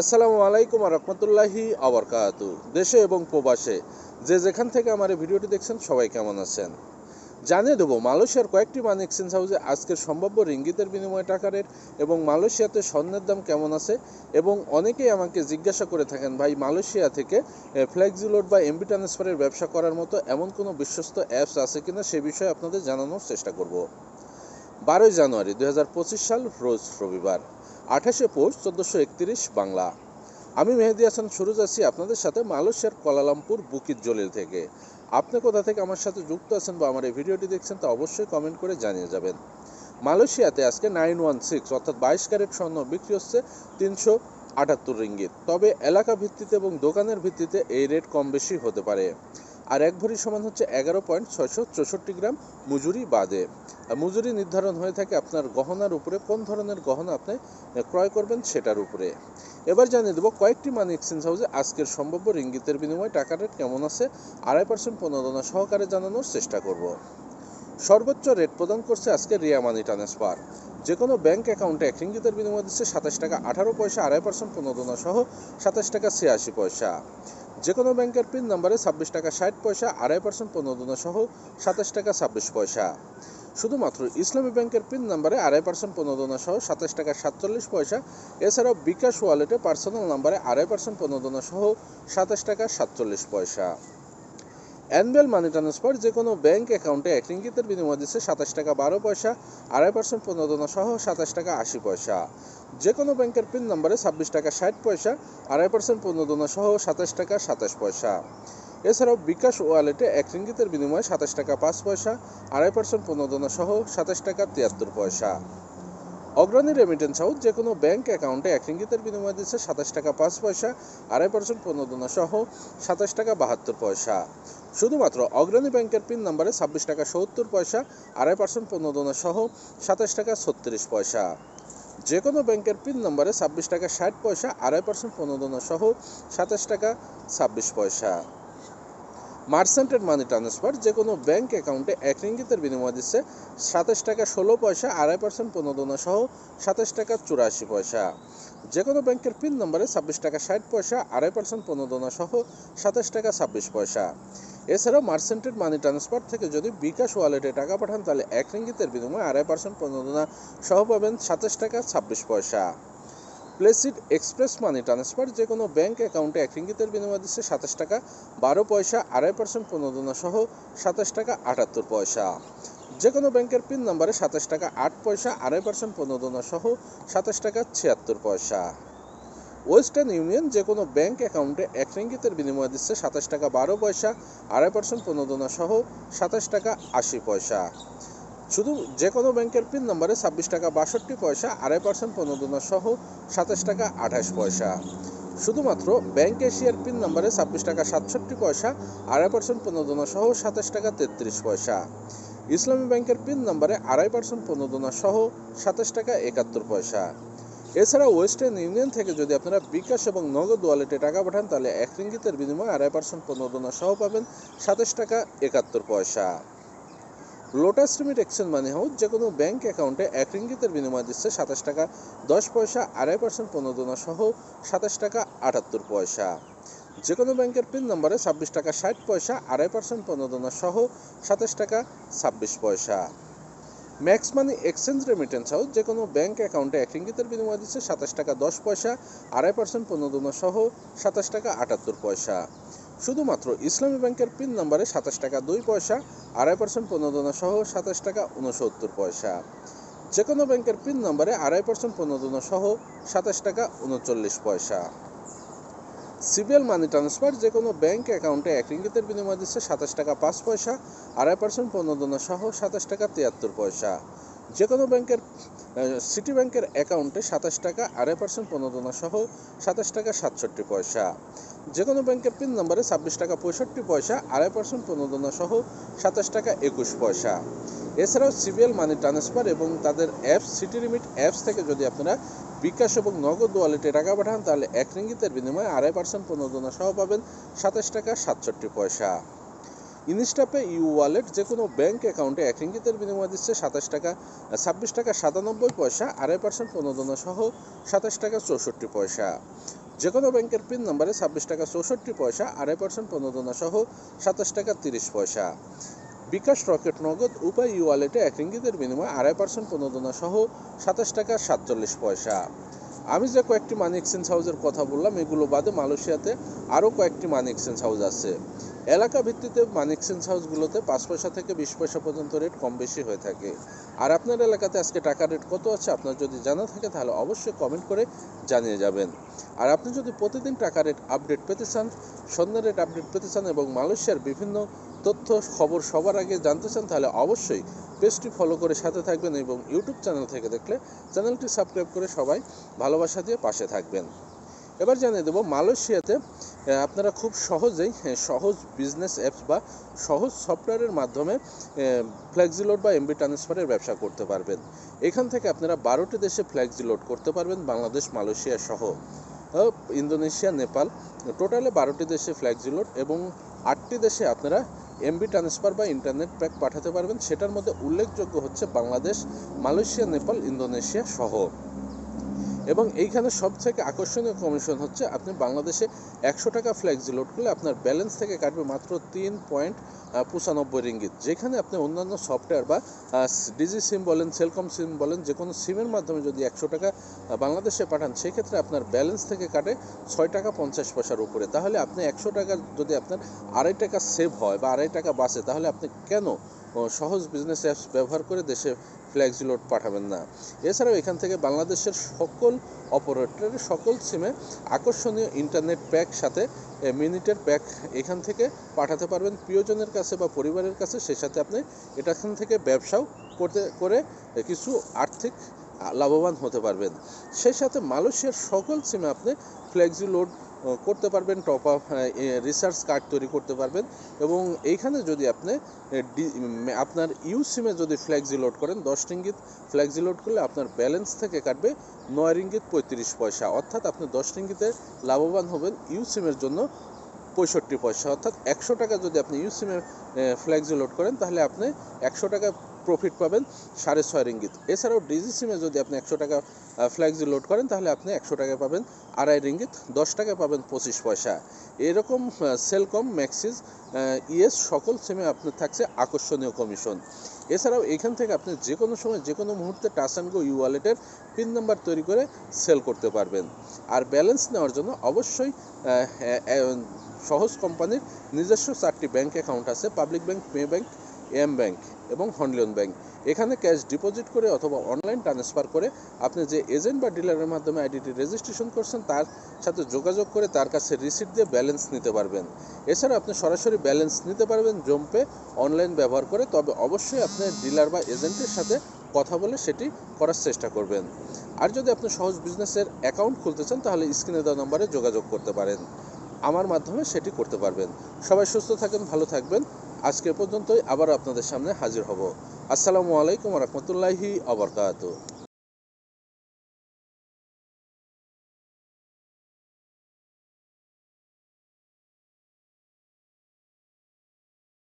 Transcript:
আসসালামু আলাইকুম আর রহমতুল্লাহি আবরকাত দেশে এবং প্রবাসে যে যেখান থেকে আমার এই ভিডিওটি দেখছেন, সবাই কেমন আছেন? জানিয়ে দেবো, মালয়েশিয়ার কয়েকটি মানি এক্সচেঞ্জ হাউসে আজকের সম্ভাব্য রিঙ্গিতের বিনিময় টাকা রেট এবং মালয়েশিয়াতে স্বর্ণের দাম কেমন আছে? এবং অনেকেই আমাকে জিজ্ঞাসা করে থাকেন, ভাই, মালয়েশিয়া থেকে ফ্লেক্সিলোড বা এমবি ট্রান্সফারের ব্যবসা করার মতো এমন কোনো বিশ্বস্ত অ্যাপস আছে কিনা সে বিষয়ে আপনাদের জানানোর চেষ্টা করব। বারোই জানুয়ারি দু হাজার পঁচিশ সাল, রোজ রবিবার। আঠাশে পৌষ চোদ্দোশো একত্রিশ বাংলা। আমি মেহেদি হাসান সুরজ আছি আপনাদের সাথে মালয়েশিয়ার কোয়ালালামপুর বুকির জলিল থেকে। আপনি কোথা থেকে আমার সাথে যুক্ত আছেন বা আমার এই ভিডিওটি দেখছেন তা অবশ্যই কমেন্ট করে জানিয়ে যাবেন। মালয়েশিয়াতে আজকে নাইন ওয়ান সিক্স, অর্থাৎ বাইশ ক্যারেট স্বর্ণ বিক্রি হচ্ছে তিনশো আটাত্তর রিঙ্গিত। তবে এলাকা ভিত্তিতে এবং দোকানের ভিত্তিতে এই রেট কম বেশি হতে পারে। আর এক ভরি সমান হচ্ছে এগারো পয়েন্ট ছয়শো চৌষট্টি গ্রাম মজুরি বাদে। মজুরি নির্ধারণ হয়ে থাকে আপনার গহনার উপরে, কোন ধরনের গহনা আপনি ক্রয় করবেন সেটার উপরে। এবার জানিয়ে দেবো কয়েকটি মানি এক্সচেঞ্জ হাউসে আজকের সম্ভাব্য রিঙ্গিতের বিনিময়ে টাকা রেট কেমন আছে, আড়াই পার্সেন্ট প্রণোদনা সহকারে জানানোর চেষ্টা করব। সর্বোচ্চ রেট প্রদান করছে আজকে রিয়া মানি ট্রান্সফার যে কোনো ব্যাংক অ্যাকাউন্টে এক রিঙ্গিতের বিনিময় দিচ্ছে সাতাশ টাকা আঠারো পয়সা, আড়াই পার্সেন্ট প্রণোদনা সহ সাতাশ টাকা ছিয়াশি পয়সা। যে কোনো ব্যাংকের পিন নাম্বারে ছাব্বিশ টাকা ষাট পয়সা, আড়াই পার্সেন্ট প্রণোদনা সহ সাতাশ টাকা ছাব্বিশ পয়সা। শুধুমাত্র ইসলামী ব্যাংকের পিন নাম্বারে আড়াই পার্সেন্ট প্রণোদনা সহ সাতাশ টাকা সাতচল্লিশ পয়সা। এছাড়াও বিকাশ ওয়ালেটে পার্সোনাল নাম্বারে আড়াই পার্সেন্ট প্রণোদনা সহ সাতাশ টাকা সাতচল্লিশ পয়সা। অ্যানুয়াল মানি ট্রান্সফার যে কোনো ব্যাংক অ্যাকাউন্টে এক রিঙ্গিতের বিনিময় দিচ্ছে সাতাশ টাকা বারো পয়সা, আড়াই পার্সেন্ট প্রণোদনা সহ সাতাশ টাকা আশি পয়সা। যে কোনো ব্যাংকের পিন নাম্বারে ছাব্বিশ টাকা ষাট পয়সা, আড়াই পার্সেন্ট প্রণোদনা সহ সাতাশ টাকা সাতাশ পয়সা। এছাড়াও বিকাশ ওয়ালেটে এক রিঙ্গিতের বিনিময়ে সাতাশ টাকা পাঁচ পয়সা, আড়াই পার্সেন্ট প্রণোদনা সহ সাতাশ টাকা তিয়াত্তর পয়সা। অগ্রণী রেমিটেন্স হাউস যে কোনো ব্যাংক অ্যাকাউন্টে এক রিঙ্গিতের বিনিময় দিচ্ছে সাতাশ টাকা পাঁচ পয়সা, আড়াই পার্সেন্ট প্রণোদনা সহ সাতাশ টাকা বাহাত্তর পয়সা। শুধুমাত্র অগ্রণী ব্যাংকের পিন নাম্বারে ছাব্বিশ টাকা সত্তর পয়সা, আড়াই পার্সেন্ট প্রণোদনা সহ সাতাশ টাকা ছত্রিশ পয়সা। যে কোনো ব্যাংকের পিন নম্বরে ছাব্বিশ টাকা ষাট পয়সা, আড়াই পার্সেন্ট প্রণোদনা সহ সাতাশ টাকা ছাব্বিশ পয়সা। মার্সেন্টেড মানি ট্রান্সফার যে কোনো ব্যাংক অ্যাকাউন্টে এক রিঙ্গিতের বিনিময় দিচ্ছে সাতাশ টাকা ষোলো পয়সা, আড়াই পার্সেন্ট প্রণোদনা সহ সাতাশ টাকা চুরাশি পয়সা। যে কোনো ব্যাংকের পিন নম্বরে ছাব্বিশ টাকা ষাট পয়সা, আড়াই পার্সেন্ট প্রণোদনা সহ সাতাশ টাকা ছাব্বিশ পয়সা। এছাড়াও মার্সেন্টেড মানি ট্রান্সফার থেকে যদি বিকাশ ওয়ালেটে টাকা পাঠান, তাহলে এক রিঙ্গিতের বিনিময়ে আড়াই পার্সেন্ট প্রণোদনা সহ পাবেন সাতাশ টাকা ছাব্বিশ পয়সা। প্লেসিড এক্সপ্রেস মানি ট্রান্সফার, যে কোনো ব্যাঙ্ক অ্যাকাউন্টে এক রিঙ্গিতের বিনিময় দিচ্ছে সাতাশ টাকা, বারো পয়সা, আড়াই পার্সেন্ট প্রণোদনা সহ সাতাশ টাকা আটাত্তর পয়সা। যে কোনো ব্যাংকের পিন নম্বরে সাতাশ টাকা আট পয়সা, আড়াই পার্সেন্ট প্রণোদনা সহ সাতাশ টাকা ছিয়াত্তর পয়সা। ওয়েস্টার্ন ইউনিয়ন, যে কোনো ব্যাংক অ্যাকাউন্টে এক রিঙ্গিতের বিনিময় দিচ্ছে সাতাশ টাকা বারো পয়সা, আড়াই পার্সেন্ট প্রণোদনা সহ সাতাশ টাকা আশি পয়সা। শুধু যে কোনো ব্যাংকের পিন নম্বরে ছাব্বিশ টাকা বাষট্টি পয়সা, আড়াই পার্সেন্ট প্রণোদনা সহ সাতাশ টাকা আঠাশ পয়সা। শুধুমাত্র ব্যাংক এশিয়ার পিন নম্বরে ছাব্বিশ টাকা সাতষট্টি পয়সা, আড়াই পার্সেন্ট প্রণোদনা সহ সাতাশ টাকা তেত্রিশ পয়সা। ইসলামী ব্যাংকের পিন নম্বরে আড়াই পার্সেন্ট প্রণোদনা সহ সাতাশ টাকা একাত্তর পয়সা। এছাড়া ওয়েস্টার্ন ইউনিয়ন থেকে যদি আপনারা বিকাশ এবং নগদ ওয়ালেটে টাকা পাঠান, তাহলে এক রিঙ্গিতের বিনিময়ে আড়াই পার্সেন্ট প্রণোদনা সহ পাবেন সাতাশ টাকা একাত্তর পয়সা। লোটাস রিমিট এক্সচেঞ্জ মানে হাউস যে কোনো ব্যাংক অ্যাকাউন্টে এক রিঙ্গিতের বিনিময় দিচ্ছে সাতাশ টাকা, দশ পয়সা, আড়াই পার্সেন্ট প্রণোদনা সহ সাতাশ টাকা, আটাত্তর পয়সা। যে কোনো ব্যাংকের পিন নম্বরে ছাব্বিশ টাকা, ষাট পয়সা, আড়াই পার্সেন্ট প্রণোদনা সহ সাতাশ টাকা, ছাব্বিশ পয়সা। Max money exchange remittance house যে কোনো ব্যাংক অ্যাকাউন্টে এক রিঙ্গিতের বিনিময় দিচ্ছে সাতাশ টাকা, দশ পয়সা, আড়াই পার্সেন্ট প্রণোদনা সহ সাতাশ টাকা, আটাত্তর পয়সা। শুধুমাত্র ইসলামী ব্যাংকের পিন নম্বরে সাতাশ টাকা দুই পয়সা, আড়াই পার্সেন্ট প্রণোদনা সহ সাতাশ টাকা উনসত্তর পয়সা। যে কোনো ব্যাংকের পিন নম্বরে আড়াই পার্সেন্ট প্রণোদনা সহ সাতাশ টাকা উনচল্লিশ পয়সা। সিবিএল মানি ট্রান্সফার যে কোনো ব্যাংক অ্যাকাউন্টে এক রিঙ্গিতের বিনিময় দিচ্ছে সাতাশ টাকা পাঁচ পয়সা, আড়াই পার্সেন্ট প্রণোদনা সহ সাতাশ টাকা তিয়াত্তর পয়সা। যে কোনো ব্যাংকের সিটি ব্যাংকের অ্যাকাউন্টে সাতাশ টাকা, আড়াই পার্সেন্ট প্রণোদনা সহ সাতাশ টাকা, সাতষট্টি পয়সা। যে কোনো ব্যাংকের পিন নম্বরে ছাব্বিশ টাকা, পঁয়ষট্টি পয়সা, আড়াই পার্সেন্ট প্রণোদনা সহ সাতাশ টাকা, একুশ পয়সা। এছাড়াও সিবিএল মানি ট্রান্সফার এবং তাদের অ্যাপস সিটি লিমিট অ্যাপস থেকে যদি আপনারা বিকাশ এবং নগদ ওয়ালেটে টাকা পাঠান, তাহলে এক রিঙ্গিতের বিনিময়ে আড়াই পার্সেন্ট প্রণোদনা সহ পাবেন সাতাশ টাকা, সাতষট্টি পয়সা। ইনস্টাপে ইউ ওয়ালেট যে কোনো ব্যাংক অ্যাকাউন্টে এক রিঙ্গিতের বিনিময় দিচ্ছে সাতাশ টাকা, ছাব্বিশ টাকা সাতানব্বই পয়সা, আড়াই পার্সেন্ট প্রণোদনা সহ সাতাশ টাকা চৌষট্টি পয়সা। যে কোনো ব্যাংকের পিন নাম্বারে ছাব্বিশ টাকা চৌষট্টি পয়সা, আড়াই পার্সেন্ট প্রণোদনা সহ সাতাশ টাকা তিরিশ পয়সা। বিকাশ রকেট নগদ উপায় ই ওয়ালেটে এক রিঙ্গিতের বিনিময়ে আড়াই পার্সেন্ট প্রণোদনা সহ সাতাশ টাকা সাতচল্লিশ পয়সা। আমি যে কয়েকটি মানি এক্সচেঞ্জ হাউসের কথা বললাম, এগুলো বাদে মালয়েশিয়াতে আরও কয়েকটি মানি এক্সচেঞ্জ হাউস আছে। এলাকা ভিত্তিতে মানি এক্সচেঞ্জ হাউসগুলোতে পাঁচ পয়সা থেকে বিশ পয়সা পর্যন্ত রেট কম বেশি হয়ে থাকে। আর আপনার এলাকাতে আজকে টাকার রেট কত আছে? আপনার যদি জানা থাকে, তাহলে অবশ্যই কমেন্ট করে জানিয়ে যাবেন। আর আপনি যদি প্রতিদিন টাকা রেট আপডেট পেতে চান, সন্ধ্যা রেট আপডেট পেতে চান এবং মালয়েশিয়ার বিভিন্ন তথ্য খবর সবার আগে জানতে চান তাহলে অবশ্যই পেজটি ফলো করে সাথে থাকবেন এবং ইউটিউব চ্যানেল থেকে দেখলে চ্যানেলটি সাবস্ক্রাইব করে সবাই ভালোবাসা দিয়ে পাশে থাকবেন। এবার জানিয়ে দেবো মালয়েশিয়াতে আপনারা খুব সহজেই আহ, সহজ বিজনেস অ্যাপস বা সহজ সফটওয়্যারের মাধ্যমে ফ্ল্যাক্সিলোড বা এমবি ট্রান্সফারের ব্যবসা করতে পারবেন। এখান থেকে আপনারা বারোটি দেশে ফ্ল্যাক্সিলোড করতে পারবেন বাংলাদেশ মালয়েশিয়া সহ। ইন্দোনেশিয়া নেপাল টোটালে বারোটি দেশে ফ্ল্যাক্সিলোড এবং আটটি দেশে আপনারা এমবি ট্রান্সফার বা ইন্টারনেট প্যাক পাঠাতে পারবেন। সেটার মধ্যে উল্লেখযোগ্য হচ্ছে বাংলাদেশ, মালয়েশিয়া, নেপাল, ইন্দোনেশিয়া সহ। এবং এইখানে সব থেকে আকর্ষণীয় কমিশন হচ্ছে আপনি বাংলাদেশে একশো টাকা ফ্ল্যাক্সি লোড করলে আপনার ব্যালেন্স থেকে কাটবে মাত্র তিন পয়েন্ট পঁচানব্বই রিঙ্গিত যেখানে আপনি অন্যান্য সফটওয়্যার বা ডিজি সিম বলেন সেলকম সিম বলেন, যে কোনো সিমের মাধ্যমে যদি একশো টাকা বাংলাদেশে পাঠান, সেক্ষেত্রে আপনার ব্যালেন্স থেকে কাটে ছয় টাকা পঞ্চাশ পয়সার উপরে। তাহলে আপনি একশো টাকা যদি আপনার আড়াই টাকা সেভ হয় বা আড়াই টাকা বাঁচে, তাহলে আপনি কেন সহজ বিজনেস অ্যাপস ব্যবহার করে দেশে ফ্ল্যাক্সি লোড পাঠাবেন না। এছাড়াও এখান থেকে বাংলাদেশের সকল অপারেটরের সকল সিমে আকর্ষণীয় ইন্টারনেট প্যাক সাথে মিনিটের প্যাক এখান থেকে পাঠাতে পারবেন। প্রিয়জনের কাছে বা পরিবারের কাছে সেই সাথে আপনি এটা এখান থেকে ব্যবসাও করতে, করে কিছু আর্থিক লাভবান হতে পারবেন। সেই সাথে মালয়েশিয়ার সকল সিমে আপনি ফ্লেক্সি লোড করতে পারবেন টপ আপ রিসার্চ কার্ড তৈরি করতে পারবেন এবং এইখানে যদি আপনি আপনার ইউ সিমে যদি ফ্ল্যাক্সি লোড করেন, দশ রিঙ্গিত ফ্ল্যাক্সি লোড করলে আপনার ব্যালেন্স থেকে কাটবে নয় রিঙ্গিত পঁয়ত্রিশ পয়সা। অর্থাৎ আপনি দশ রিঙ্গিতে লাভবান হবেন ইউ সিমের জন্য পঁয়ষট্টি পয়সা। অর্থাৎ একশো টাকা যদি আপনি ইউ সিমে ফ্ল্যাক্সি লোড করেন, তাহলে আপনি একশো টাকা প্রফিট পাবেন সাড়ে ছয় রিঙ্গিত। এছাড়াও ডিজি সিমে যদি আপনি একশো টাকা ফ্ল্যাক্সি লোড করেন, তাহলে আপনি একশো টাকা পাবেন আড়াই রিঙ্গিত, দশ টাকা পাবেন পঁচিশ পয়সা। এরকম সেলকম ম্যাক্সিস ইএস সকল সিমে আপনার থাকছে আকর্ষণীয় কমিশন এছাড়াও এখান থেকে আপনি যে কোনো সময়, যে কোনো মুহূর্তে টাচ অ্যান্ড গো ইউ ওয়ালেটের পিন নাম্বার তৈরি করে সেল করতে পারবেন। আর ব্যালেন্স নেওয়ার জন্য অবশ্যই সহজ কোম্পানির নিজস্ব চারটি ব্যাংক অ্যাকাউন্ট আছে, public bank, pay bank M bank এবং হন্ডলিয়ন ব্যাংক। এখানে ক্যাশ ডিপোজিট করে অথবা অনলাইন ট্রান্সফার করে আপনি যে এজেন্ট বা ডিলারের মাধ্যমে আইডিটি রেজিস্ট্রেশন করছেন, তার সাথে যোগাযোগ করে তার কাছে রিসিপ্ট দিয়ে ব্যালেন্স নিতে পারবেন। এছাড়া আপনি সরাসরি ব্যালেন্স নিতে পারবেন জম্পে অনলাইন ব্যবহার করে, তবে অবশ্যই আপনি ডিলার বা এজেন্টের সাথে কথা বলে সেটি করার চেষ্টা করবেন। আর যদি আপনি সহজ বিজনেসের অ্যাকাউন্ট খুলতে চান, তাহলে স্ক্রিনে দেওয়া নম্বরে যোগাযোগ করতে পারেন। আমার মাধ্যমে সেটি করতে পারবেন। সবাই সুস্থ থাকেন, ভালো থাকবেন। আজকে পর্যন্তই আবার আপনাদের সামনে হাজির হব। আসসালামু আলাইকুম রহমতুল্লাহি আবরকাত